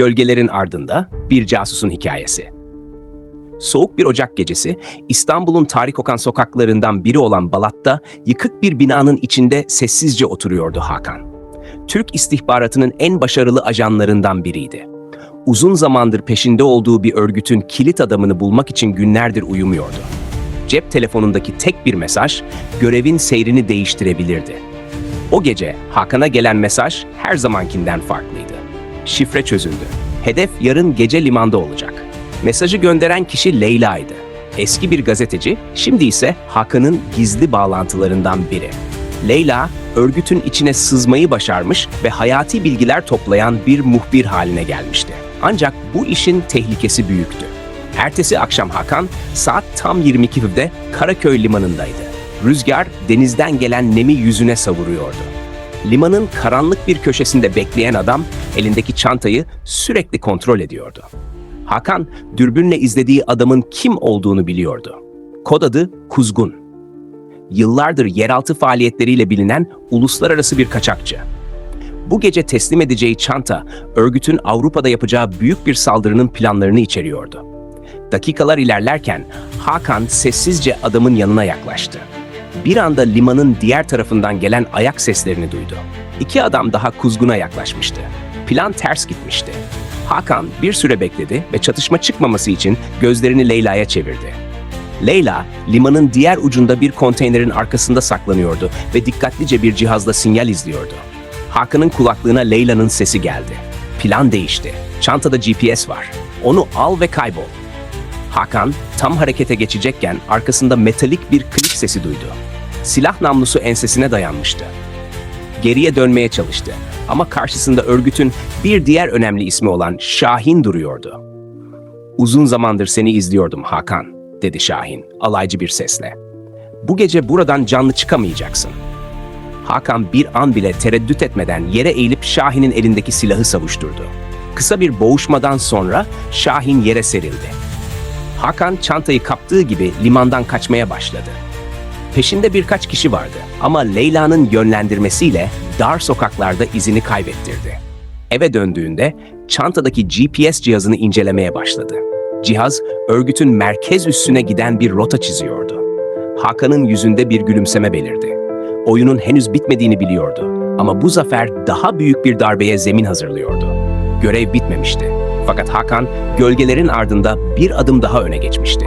Gölgelerin ardında bir casusun hikayesi. Soğuk bir Ocak gecesi İstanbul'un tarih kokan sokaklarından biri olan Balat'ta yıkık bir binanın içinde sessizce oturuyordu Hakan. Türk istihbaratının en başarılı ajanlarından biriydi. Uzun zamandır peşinde olduğu bir örgütün kilit adamını bulmak için günlerdir uyumuyordu. Cep telefonundaki tek bir mesaj görevin seyrini değiştirebilirdi. O gece Hakan'a gelen mesaj her zamankinden farklıydı. Şifre çözüldü. Hedef yarın gece limanda olacak. Mesajı gönderen kişi Leyla'ydı. Eski bir gazeteci, şimdi ise Hakan'ın gizli bağlantılarından biri. Leyla, örgütün içine sızmayı başarmış ve hayati bilgiler toplayan bir muhbir haline gelmişti. Ancak bu işin tehlikesi büyüktü. Ertesi akşam Hakan saat tam 22'de Karaköy limanındaydı. Rüzgar denizden gelen nemi yüzüne savuruyordu. Limanın karanlık bir köşesinde bekleyen adam elindeki çantayı sürekli kontrol ediyordu. Hakan dürbünle izlediği adamın kim olduğunu biliyordu. Kod adı Kuzgun. Yıllardır yeraltı faaliyetleriyle bilinen uluslararası bir kaçakçı. Bu gece teslim edeceği çanta örgütün Avrupa'da yapacağı büyük bir saldırının planlarını içeriyordu. Dakikalar ilerlerken Hakan sessizce adamın yanına yaklaştı. Bir anda limanın diğer tarafından gelen ayak seslerini duydu. İki adam daha kuzguna yaklaşmıştı. Plan ters gitmişti. Hakan bir süre bekledi ve çatışma çıkmaması için gözlerini Leyla'ya çevirdi. Leyla, limanın diğer ucunda bir konteynerin arkasında saklanıyordu ve dikkatlice bir cihazla sinyal izliyordu. Hakan'ın kulaklığına Leyla'nın sesi geldi. Plan değişti. Çantada GPS var. Onu al ve kaybol. Hakan tam harekete geçecekken arkasında metalik bir klik sesi duydu. Silah namlusu ensesine dayanmıştı. Geriye dönmeye çalıştı ama karşısında örgütün bir diğer önemli ismi olan Şahin duruyordu. Uzun zamandır seni izliyordum Hakan, dedi Şahin alaycı bir sesle. Bu gece buradan canlı çıkamayacaksın. Hakan bir an bile tereddüt etmeden yere eğilip Şahin'in elindeki silahı savuşturdu. Kısa bir boğuşmadan sonra Şahin yere serildi. Hakan çantayı kaptığı gibi limandan kaçmaya başladı. Peşinde birkaç kişi vardı ama Leyla'nın yönlendirmesiyle dar sokaklarda izini kaybettirdi. Eve döndüğünde çantadaki GPS cihazını incelemeye başladı. Cihaz örgütün merkez üssüne giden bir rota çiziyordu. Hakan'ın yüzünde bir gülümseme belirdi. Oyunun henüz bitmediğini biliyordu ama bu zafer daha büyük bir darbeye zemin hazırlıyordu. Görev bitmemişti. Fakat Hakan gölgelerin ardında bir adım daha öne geçmişti.